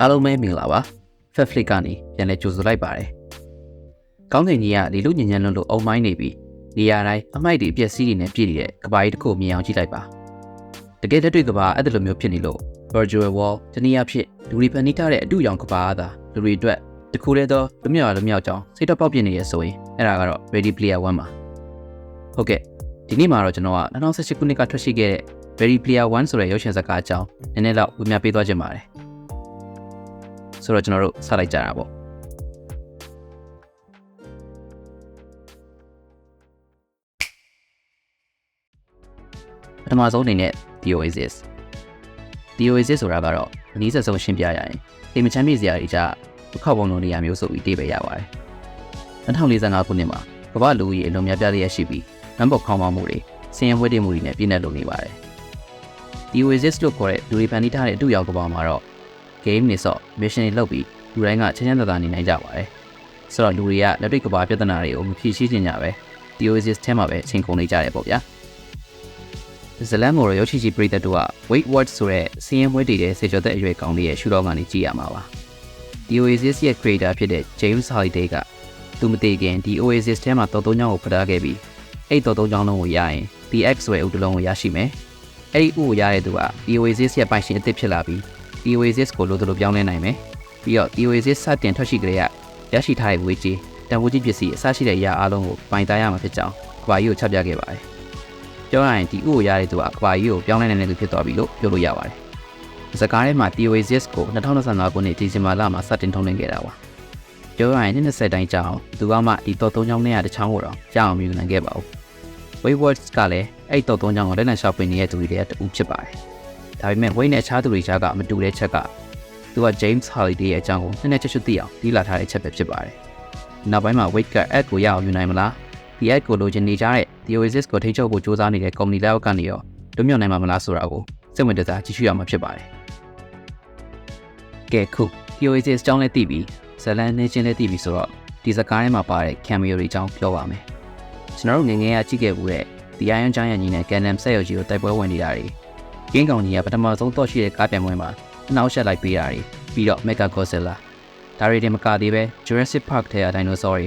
အားလုံးပဲမင်္ဂလာပါ Fetflix ကနေပြန်လည်ကြိုဆိုလိုက်ပါတယ်ကောင်းကင်ကြီးကဒီလိုညဉ့်ညံလွန်းလို့အုံမိုင်းနေပြီးနေရာတိုင်းအမိုက်တွေပြက်စီးတွေနဲ့ပြည့်နေတဲ့ကဘာကြီးတစ်ခုမြင်အောင်ကြည့်လိုက်ပါတကယ်တတွေ့ကဘာအဲ့ဒါလိုမျိုးဖြစ်နေလို့ virtual wall တနည်းအားဖြင့်လူတွေဖန်တီးထားတဲ့အတူရောင်ကဘာသာလူတွေအတွက်တခုတည်းသောလူမြောက်လူမြောက်ကြောင်းစိတ်တော့ပေါက်ပြနေရဆိုရင်အဲ့ဒါကတော့ Ready Player 1ပါဟုတ်ကဲ့ဒီနေ့မှာတော့ကျွန်တော်က2018ခုနှစ်ကထွက်ရှိခဲ့တဲ့ Ready Player 1ဆိုတဲ့ရုပ်ရှင်ဇာတ်ကားအကြောင်းနည်းနည်းတော့ဝေမျှပေးသွားခြင်းပါတယ်ဆိုတော့ကျွန်တော်တို့စလိုက်ကြတာပေါ့ပထမဆုံးအနေနဲ့ The Oasis The Oasis ဆိုတာကတော့အနည်းဆက်ဆုံးရှင်းပြရရင်အိမ်မချမ်းမြေစရာတွေကြဒုက္ခပုံလုံးနေရာမျိုးဆိုပြီးသိပဲရပါတယ်2045ခုနှစ်မှာကမ္ဘာလူကြီးအလုံးများပြားလျက်ရှိပြီးနံပါတ်ခေါင်းပေါင်းမှုတွေစင်ရဝဲတည်မှုတွေနဲ့ပြည့်နေလို့နေပါတယ် The Oasis လို့ခေါ်တဲ့လူတွေဖန်တီးထားတဲ့အတူရောင်ကမ္ဘာမှာတော့ game နေဆော့ mission တွေလုပ်ပြီးလူတိုင်းကချမ်းချမ်းသာသာနေနိုင်ကြပါတယ်ဆိုတော့လူတွေကလက်တွေ့ကမ္ဘာပြဿနာတွေကိုမဖြေရှင်းကြပဲ The Oasis ထဲမှာပဲချိန်ကုန်နေကြတယ်ပေါ့ဗျာဇလန်မိုရရုပ်ချီချီပရိသတ်တို့က Wait Watch ဆိုတဲ့စီးရင်မွေးတည်တဲ့စေကျော်သက်အရွယ်ကောင်းလေးရဲ့ရှုထောင့်ကနေကြည့်ရမှာပါ The Oasis ရဲ့ creator ဖြစ်တဲ့ James Halliday ကသူမသိခင်ဒီ Oasis ထဲမှာတော်သုံးချောင်းကိုဖတ်ထားခဲ့ပြီးအဲ့တော်သုံးချောင်းလုံးကိုရရင် DX ဆိုတဲ့ဥတလုံးကိုရရှိမယ် အဲ့ဒီဥကိုရတဲ့သူက The Oasis ရဲ့ပိုင်ရှင်အသစ်ဖြစ်လာပြီး The Oasis ကိုလိုသလိုပြောင်းလဲနိုင်မယ်ပြီးတော့ The Oasis စတင်ထွက်ရှိကြတဲ့ရရှိထားတဲ့ဝေးကြီးတန်ဖိုးကြီးပစ္စည်းအစရှိတဲ့အရာအလုံးကိုပိုင်သားရမှာဖြစ်ကြောင်းကဘာကြီးကိုချပြခဲ့ပါတယ်ပြောရရင်ဒီဥကိုရတဲ့သူကကဘာကြီးကိုပြောင်းလဲနိုင်တဲ့သူဖြစ်သွားပြီလို့ပြောလို့ရပါတယ်စကားထဲမှာ The Oasis ကို2025ခုနှစ်ဒီဇင်ဘာလမှာစတင်ထုတ်လွှင့်ခဲ့တာပါပြောရရင်20တိုင်းကြာအောင်သူကမှဒီတော့၃ချောင်းနဲ့ရတစ်ချောင်းကိုတော့ကြာအောင်မြူနိုင်ခဲ့ပါဘူး Waywords ကလည်း အဲ့တော့၃ချောင်းကိုလက်နက်ရှောက်ပင်နေတဲ့သူတွေတည်းတူဖြစ်ပါတယ်ဒါပေမဲ့ Wayne နဲ့အခြားသူတွေကြားကမတူတဲ့ချက်ကသူက James Halliday ရဲ့အကြောင်းကိုနည်းနည်းချက်ချွတ်သိအောင်ဒီလာထားတဲ့ချက်ပဲဖြစ်ပါတယ်နောက်ပိုင်းမှာ Wade က ad ကိုရအောင်ယူနိုင်မလားဒီ ad ကိုလိုချင်နေကြတဲ့ The Oasis ကိုထိချုပ်ဖို့စ조사နေတဲ့ company လက်အောက်ကနေရောလွတ်မြောက်နိုင်မှာမလားဆိုတာကိုစိတ်ဝင်စားကြည့်ရှုရမှာဖြစ်ပါတယ်ကဲခု The Oasis အကြောင်းလည်းသိပြီးဇလန်နေချင်းလည်းသိပြီးဆိုတော့ဒီစကားထဲမှာပါတဲ့ cameo တွေအကြောင်းပြောပါမယ်ကျွန်တော်တို့ငငယ်ကကြည့်ခဲ့မှုတဲ့ The Iron Giant ကြီးနဲ့ Gundam ဆက်ရုပ်ကြီးကိုတိုက်ပွဲဝင်နေတာတွေကင်းကောင်ကြီးကပထမဆုံးတော့ရှိတဲ့ကားပြန်ပွဲမှာနှောက်ရှက်လိုက်ပေးတာတွေပြီးတော့ Mega Godzilla ဒါတွေတင်မကသေးပဲ Jurassic Park ထဲက dinosaur တွေ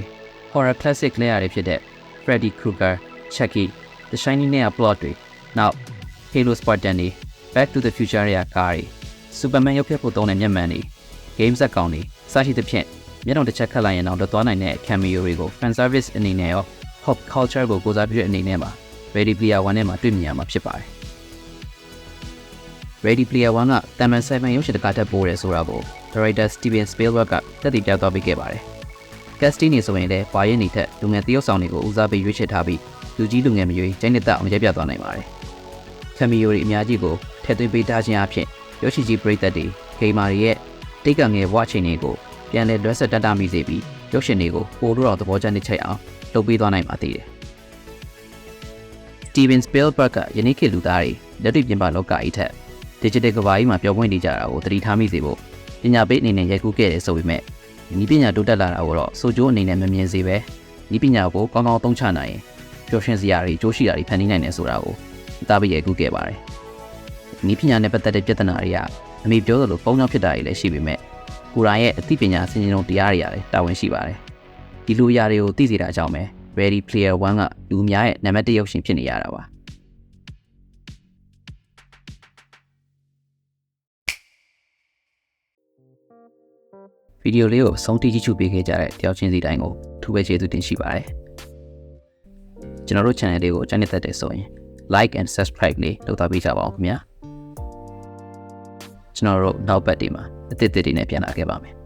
horror classic လဲရတွေဖြစ်တဲ့ Freddy Krueger, Chucky, The Shining နဲ့ plot တွေနောက် Halo Spartan တွေ Back to the Future ရဲ့ကားတွေ Superman ရုပ်ဖြတ်ဖို့သုံးတဲ့မျက်မှန်တွေ game set ကောင်တွေစရှိသဖြင့်မျက်နှာတစ်ချက်ခတ်လိုက်ရင်တော့လွတ်သွားနိုင်တဲ့ cameo တွေကို fan service အနေနဲ့ရော pop culture ကိုကိုစားပြုတဲ့အနေနဲ့မှာ Ready Player One နဲ့မှာတွေ့မြင်ရမှာဖြစ်ပါတယ် Ready Player One ကတမန်7ရုပ်ရှင်တကားတက်ပိုးတယ်ဆိုတာကို Director Steven Spielberg ကတက်တည်ပြသပေးခဲ့ပါတယ်။ Casting နေဆိုရင်လည်းဘာရင်နေထက်လူငယ်သရုပ်ဆောင်တွေကိုဦးစားပေးရွေးချယ်ထားပြီးလူကြီးလူငယ်မရွေးကျင်းတဲ့အောင်ရိုက်ပြသွားနိုင်ပါတယ်။ Cameo တွေအများကြီးကိုထည့်သွင်းပေးထားခြင်းအပြင်ရုပ်ရှင်ကြီးပရိသတ်တွေဂိမ်းမာတွေရဲ့တိတ်ကငယ်ဘဝချိန်တွေကိုပြန်လည်လွှဲဆက်တတ်တာမိစေပြီးရုပ်ရှင်တွေကိုပိုလို့တော့သဘောကျနေချိတ်အောင်လုပ်ပေးသွားနိုင်ပါသေးတယ်။ Steven Spielberg ကယနေ့ခေတ်လူသားတွေလက်တွေ့ပြင်ပလောကကြီးထက် digital ကဘာကြီးမှာပျော်ပွင့်နေကြတာကိုသတိထားမိစေဖို့ပညာပေးအနေနဲ့ရိုက်ကူးခဲ့တယ်ဆိုပေမဲ့ဤပညာတိုးတက်လာတာကိုတော့စိုးကျိုးအနေနဲ့မမြင်စေပဲဤပညာကိုကောင်းကောင်းသုံးချနိုင်ရင်ပျော်ရွှင်စရာတွေကြိုးရှိတာတွေဖန်တီးနိုင်တယ်ဆိုတာကိုသာပြီးရိုက်ကူးခဲ့ပါတယ်ဤပညာနဲ့ပတ်သက်တဲ့ပြဿနာတွေကအမေပြောသလိုပုံကြောင့်ဖြစ်တာတွေလည်းရှိပေမဲ့ကိုရိုင်းရဲ့အသိပညာစင်ကြင်လုံးတရားတွေရတယ်တာဝန်ရှိပါတယ်ဒီလိုအရာတွေကိုသိစေတာအကြောင်းပဲ Ready Player 1ကလူအများရဲ့နံပါတ်1ရုပ်ရှင်ဖြစ်နေရတာပါဗီဒီယိုလေးကိုဆုံးထိကြည့်ရှုပေးခဲ့ကြတဲ့တယောက်ချင်းစီတိုင်းကိုထူးပဲကျေးဇူးတင်ရှိပါတယ်ကျွန်တော်တို့ channel လေးကိုကြိုက်နေတဲ့တဲ့ဆိုရင် like and subscribe လေးလုပ်သားပေးကြပါအောင်ခင်ဗျာကျွန်တော်တို့နောက်ပတ်ဒီမှာအသစ်အသစ်တွေနဲ့ပြန်လာခဲ့ပါမယ်